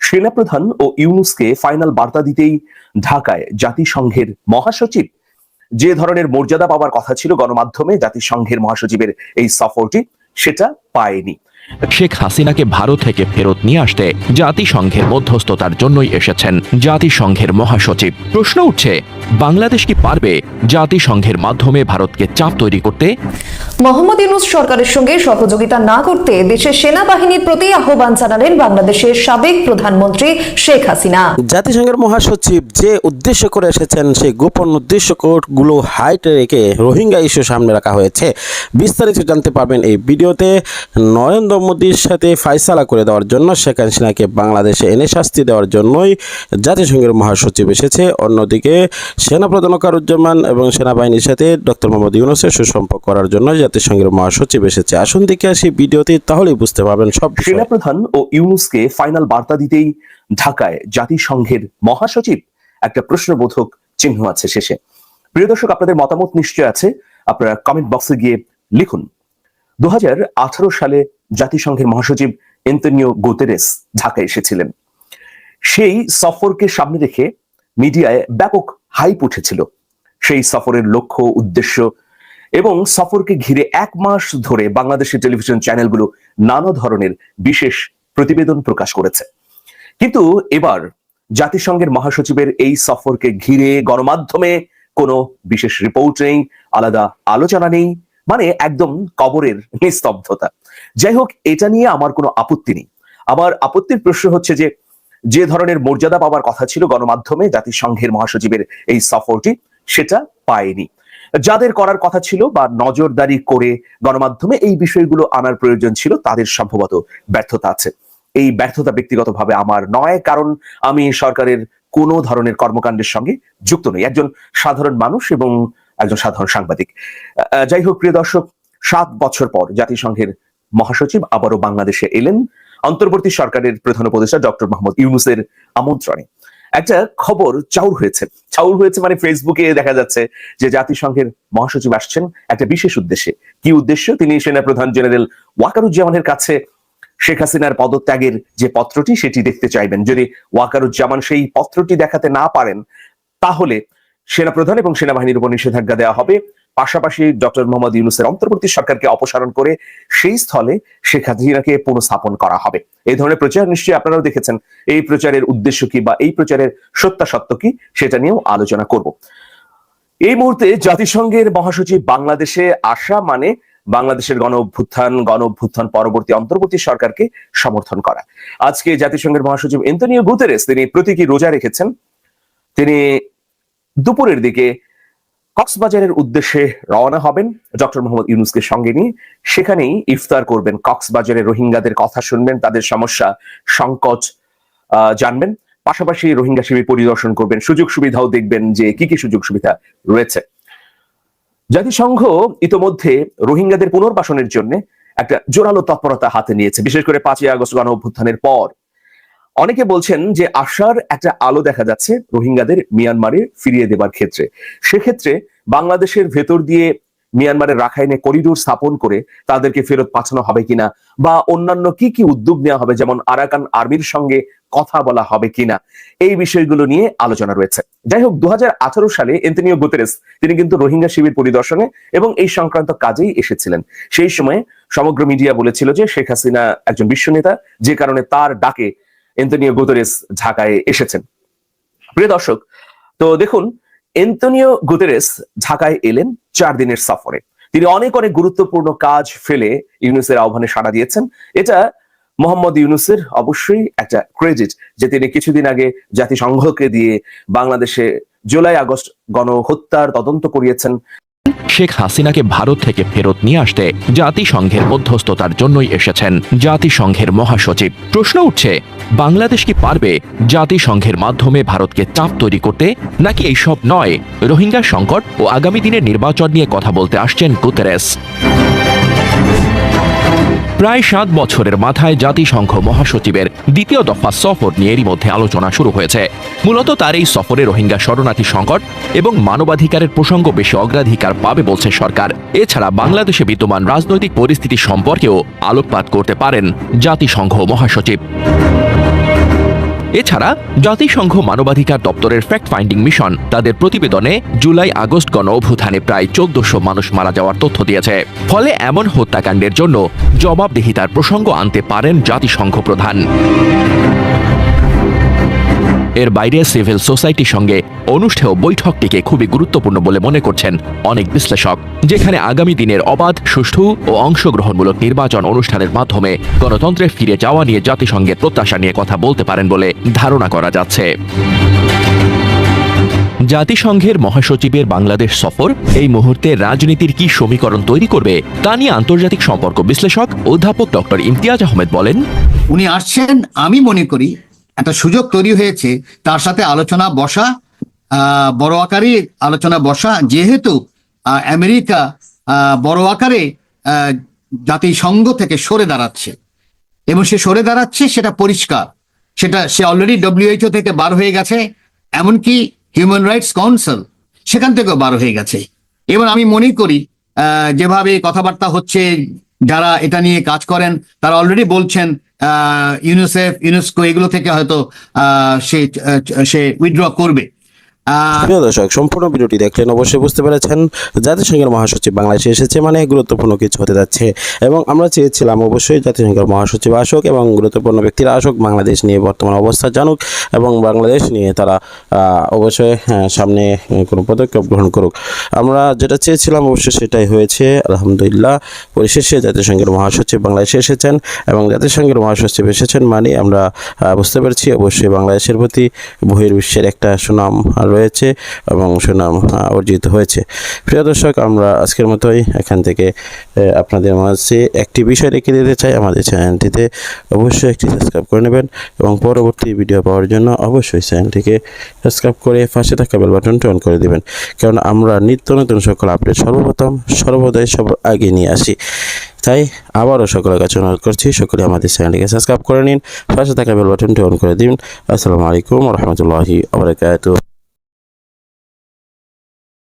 সেনাপ্রধান ও ইউনুসকে ফাইনাল বার্তা দিতেই ঢাকায় জাতিসংঘের মহাসচিব। যে ধরনের মর্যাদা পাওয়ার কথা ছিল গণমাধ্যমে জাতিসংঘের মহাসচিবের এই সফরটি, সেটা পায়নি। শেখ হাসিনাকে ভারত থেকে ফেরত নিয়ে আসতে জাতিসংঘের মধ্যস্থতার জন্যই এসেছেন জাতিসংঘের মহাসচিব। প্রশ্ন উঠছে বাংলাদেশ কি পারবে জাতিসংঘের মাধ্যমে ভারতকে চাপ তৈরি করতে? মোহাম্মদ ইউনুস সরকারের সঙ্গে সহযোগিতা না করতে দেশের সেনাবাহিনীর প্রতি আহ্বান জানালেন বাংলাদেশের সাবেক প্রধানমন্ত্রী শেখ হাসিনা। জাতিসংঘের মহাসচিব যে উদ্দেশ্য করে এসেছেন সেই গোপন উদ্দেশ্যগুলো হাইটে রেখে রোহিঙ্গা ইস্যু সামনে রাখা হয়েছে। বিস্তারিত জানতে পারবেন এই ভিডিওতে। নরেন্দ্র মোদীর সাথে ফাইসালা করে দেওয়ার জন্য শেখ হাসিনাকে বাংলাদেশে এনে শাস্তি দেওয়ার জন্যই জাতিসংঘের মহাসচিব এসেছে। অন্যদিকে সেনাপ্রধান ওকারুজ্জামান এবং সেনাবাহিনীর সাথে ডক্টর মোহাম্মদ ইউনুসের সুসম্পর্ক করার জন্য জাতিসংঘের মহাসচিব এসেছে। আসুন দেখে আসি ভিডিওতে, তাহলেই বুঝতে পারবেন সব। সেনাপ্রধান ও ইউনুসকে ফাইনাল বার্তা দিতেই ঢাকায় জাতিসংঘের মহাসচিব একটা প্রশ্নবোধক চিহ্ন আছে শেষে। প্রিয় দর্শক, আপনাদের মতামত নিশ্চয় আছে। আপনারা কমেন্ট বক্সে গিয়ে লিখুন। দু হাজার আঠারো সালে জাতিসংঘের মহাসচিব এন্তনিও গোতেরেস ঢাকায় এসেছিলেন। সেই সফরকে সামনে রেখে মিডিয়ায় ব্যাপক হাইপ উঠেছিল। সেই সফরের লক্ষ্য, উদ্দেশ্য এবং সফরকে ঘিরে এক মাস ধরে বাংলাদেশের টেলিভিশন চ্যানেলগুলো নানা ধরনের বিশেষ প্রতিবেদন প্রকাশ করেছে। কিন্তু এবার জাতিসংঘের মহাসচিবের এই সফরকে ঘিরে গণমাধ্যমে কোনো বিশেষ রিপোর্ট নেই, আলাদা আলোচনা নেই মানে একদম কবরের নিস্তব্ধতা। যাই হোক, এটা নিয়ে আমার কোনো আপত্তি নেই। আমার আপত্তির প্রশ্ন হচ্ছে যে যে ধরনের মর্যাদা পাওয়ার কথা ছিল গণমাধ্যমে জাতিসংঘের মহাসচিবের এই সফরটি, সেটা পায়নি। যাদের করার কথা ছিল বা নজরদারি করে গণমাধ্যমে এই বিষয়গুলো আনার প্রয়োজন ছিল, তাদের সম্ভবত ব্যর্থতা আছে। এই ব্যর্থতা ব্যক্তিগতভাবে আমার নয়, কারণ আমি সরকারের কোনো ধরনের কর্মকাণ্ডের সঙ্গে যুক্ত নই। একজন সাধারণ মানুষ এবং একজন সাধারণ সাংবাদিক। যাই হোক, প্রিয় দর্শক, সাত বছর পর জাতিসংঘের মহাসচিব আবারও বাংলাদেশে এলেন অন্তর্বর্তী সরকারের প্রধান উপদেষ্টা ডক্টর মোহাম্মদ ইউনুসের আমন্ত্রণে। একটা খবর চাউর হয়েছে। চাউর হয়েছে মানে ফেসবুকে দেখা যাচ্ছে যে জাতিসংঘের মহাসচিব আসছেন একটা বিশেষ উদ্দেশ্যে। কি উদ্দেশ্য? তিনি সেনাপ্রধান জেনারেল ওয়াকারুজ্জামানের কাছে শেখ হাসিনার পদত্যাগের যে পত্রটি, সেটি দেখতে চাইবেন। যদি ওয়াকারুজ্জামান সেই পত্রটি দেখাতে না পারেন, তাহলে সেনাপ্রধান এবং সেনাবাহিনীর উপর নিষেধাজ্ঞা দেওয়া হবে। পাশাপাশি ডক্টর মোহাম্মদ ইউনুসের অন্তর্বর্তী সরকারকে অপসারণ করে সেই স্থলে শেখ হাসিনাকে পুনঃস্থাপন করা হবে। এই ধরনের প্রচার নিশ্চয়ই আপনারাও দেখেছেন। এই প্রচারের উদ্দেশ্য কি বা এই প্রচারের সত্যাসত্য কি, সেটা নিয়েও আলোচনা করব। এই মুহূর্তে জাতিসংঘের মহাসচিব বাংলাদেশে আসা মানে বাংলাদেশের গণ অভ্যুত্থান গণ অভ্যুত্থান পরবর্তী অন্তর্বর্তী সরকারকে সমর্থন করা। আজকে জাতিসংঘের মহাসচিব এন্তনিও গুতেরেস তিনি প্রতীকী রোজা রেখেছেন। তিনি দুপুরের দিকে কক্সবাজারের উদ্দেশ্যে রওনা হবেন ডক্টর মোহাম্মদ ইউনুসকে সঙ্গে নিয়ে। সেখানেই ইফতার করবেন কক্সবাজারের রোহিঙ্গাদের কথা শুনবেন, তাদের সমস্যা, সংকট জানবেন। পাশাপাশি রোহিঙ্গা শিবির পরিদর্শন করবেন। সুযোগ সুবিধাও দেখবেন যে কি কি সুযোগ সুবিধা রয়েছে। জাতিসংঘ ইতোমধ্যে রোহিঙ্গাদের পুনর্বাসনের জন্য একটা জোরালো তৎপরতা হাতে নিয়েছে। বিশেষ করে পাঁচই আগস্ট গণ অভ্যুত্থানের পর। অনেকে বলছেন যে আশার একটা আলো দেখা যাচ্ছে রোহিঙ্গাদের মিয়ানমারে ফিরিয়ে দেবার ক্ষেত্রে। সেক্ষেত্রে বাংলাদেশের ভেতর দিয়ে মিয়ানমারের রাখাইনে করিডোর স্থাপন করে তাদেরকে ফেরত পাঠানো হবে কিনা বা অন্যান্য কি কি উদ্যোগ নেওয়া হবে, যেমন আরাকান আর্মির সঙ্গে কথা বলা হবে কিনা, এই বিষয়গুলো নিয়ে আলোচনা রয়েছে। যাই হোক দু হাজার আঠারো সালে এন্টনিও গুতেরেস, তিনি কিন্তু রোহিঙ্গা শিবির পরিদর্শনে এবং এই সংক্রান্ত কাজেই এসেছিলেন। সেই সময়ে সমগ্র মিডিয়া বলেছিল যে শেখ হাসিনা একজন বিশ্ব নেতা, যে কারণে তার ডাকে এন্তনিও গুতেরেস ঢাকায় এসেছেন। প্রিয় দর্শক, তো দেখুন এন্তনিও গুতেরেস ঢাকায় এলেন চার দিনের সফরে। তিনি অনেক অনেক গুরুত্বপূর্ণ কাজ ফেলে ইউনুসের আহ্বানে সাড়া দিয়েছেন। এটা মোহাম্মদ ইউনুসের অবশ্যই একটা ক্রেডিট যে তিনি কিছুদিন আগে জাতিসংঘকে দিয়ে বাংলাদেশে জুলাই আগস্ট গণহত্যার তদন্ত করিয়েছেন। শেখ হাসিনাকে ভারত থেকে ফেরত নিয়ে আসতে জাতিসংঘের মধ্যস্থতার জন্যই এসেছেন জাতিসংঘের মহাসচিব। প্রশ্ন উঠছে বাংলাদেশ কি পারবে জাতিসংঘের মাধ্যমে ভারতকে চাপ তৈরি করতে? নাকি এইসব নয়? রোহিঙ্গা সংকট ও আগামী দিনের নির্বাচন নিয়ে কথা বলতে আসছেন গুতেরেস। প্রায় সাত বছরের মাথায় জাতিসংঘ মহাসচিবের দ্বিতীয় দফা সফর নিয়ে এরই মধ্যে আলোচনা শুরু হয়েছে। মূলত তার এই সফরে রোহিঙ্গা শরণার্থী সংকট এবং মানবাধিকারের প্রসঙ্গ বেশি অগ্রাধিকার পাবে বলছে সরকার। এছাড়া বাংলাদেশে বিদ্যমান রাজনৈতিক পরিস্থিতি সম্পর্কেও আলোকপাত করতে পারেন জাতিসংঘ মহাসচিব। এছাড়া, জাতিসংঘ মানবাধিকার দপ্তরের ফ্যাক্ট ফাইন্ডিং মিশন তাদের প্রতিবেদনে জুলাই আগস্ট গণ অভ্যুত্থানে প্রায় চোদ্দশো মানুষ মারা যাওয়ার তথ্য দিয়েছে। ফলে এমন হত্যাকাণ্ডের জন্য জবাবদিহিতার প্রসঙ্গ আনতে পারেন জাতিসংঘ প্রধান। এর বাইরে সিভিল সোসাইটির সঙ্গে অনুষ্ঠেয় বৈঠকটিকে খুবই গুরুত্বপূর্ণ বলে মনে করছেন অনেক বিশ্লেষক, যেখানে আগামী দিনের অবাধ, সুষ্ঠু ও অংশগ্রহণমূলক নির্বাচন অনুষ্ঠানের মাধ্যমে গণতন্ত্রে ফিরে যাওয়া নিয়ে জাতিসংঘের প্রত্যাশা নিয়ে কথা বলতে পারেন বলে ধারণা করা যাচ্ছে। জাতিসংঘের মহাসচিবের বাংলাদেশ সফর এই মুহূর্তে রাজনীতির কি সমীকরণ তৈরি করবে তা নিয়ে আন্তর্জাতিক সম্পর্ক বিশ্লেষক অধ্যাপক ডক্টর ইমতিয়াজ আহমেদ বলেন, উনি আসছেন, আমি মনে করি একটা সুযোগ তৈরি হয়েছে। তার সাথে আলোচনা বসা বড় আকারে আলোচনা বসা, যেহেতু আমেরিকা বড় আকারে জাতিসংঘ থেকে সরে দাঁড়াচ্ছে। এবং সে সরে দাঁড়াচ্ছে সেটা পরিষ্কার। সেটা, সে অলরেডি ডব্লিউএইচও থেকে বার হয়ে গেছে, এমনকি হিউম্যান রাইটস কাউন্সিল সেখান থেকেও বার হয়ে গেছে। এবং আমি মনে করি যেভাবে কথাবার্তা হচ্ছে, যারা এটা নিয়ে কাজ করেন, তারা অলরেডি বলছেন ইউনিসেফ ইউনেস্কো এগুলো থেকে হয়তো সে সে উইথড্র করবে। প্রিয় দর্শক সম্পূর্ণ ভিডিওটি দেখলেন অবশ্যই বুঝতে পেরেছেন জাতিসংঘের মহাসচিব বাংলাদেশে এসেছে মানে গুরুত্বপূর্ণ কিছু হতে যাচ্ছে। এবং আমরা চেয়েছিলাম অবশ্যই জাতিসংঘের মহাসচিব আসুক এবং গুরুত্বপূর্ণ ব্যক্তিরা আসুক বাংলাদেশ নিয়ে বর্তমান অবস্থা জানুক এবং বাংলাদেশ নিয়ে তারা অবশ্যই হ্যাঁ, সামনে কোনো পদক্ষেপ গ্রহণ করুক। আমরা যেটা চেয়েছিলাম অবশ্যই সেটাই হয়েছে আলহামদুলিল্লাহ। পরিশেষে জাতিসংঘের মহাসচিব বাংলাদেশে এসেছেন এবং জাতিসংঘের মহাসচিব এসেছেন মানে আমরা বুঝতে পারছি অবশ্যই বাংলাদেশের প্রতি বহির্বিশ্বের একটা সুনাম রয়েছে এবং সুনাম অর্জিত হয়েছে। প্রিয় দর্শক, আমরা আজকের মতোই এখান থেকে আপনাদের মাঝে একটি বিষয় রেখে দিতে চাই। আমাদের চ্যানেলটিতে অবশ্যই একটি সাবস্ক্রাইব করে নেবেন এবং পরবর্তী ভিডিও পাওয়ার জন্য অবশ্যই চ্যানেলটিকে সাবস্ক্রাইব করে পাশে থাকা বেল বাটনটি অন করে দিবেন। কারণ আমরা নিত্য নতুন সকল আপডেট সর্বপ্রথম, সর্বদাই সব আগে নিয়ে আসি। তাই আবারও সকলের কাছে অনুরোধ করছি, সকলে আমাদের চ্যানেলটিকে সাবস্ক্রাইব করে নিন, পাশে থাকা বেল বাটনটি অন করে দিন। আসসালামু আলাইকুম রহমতুল্লাহি আবরাকাতুহ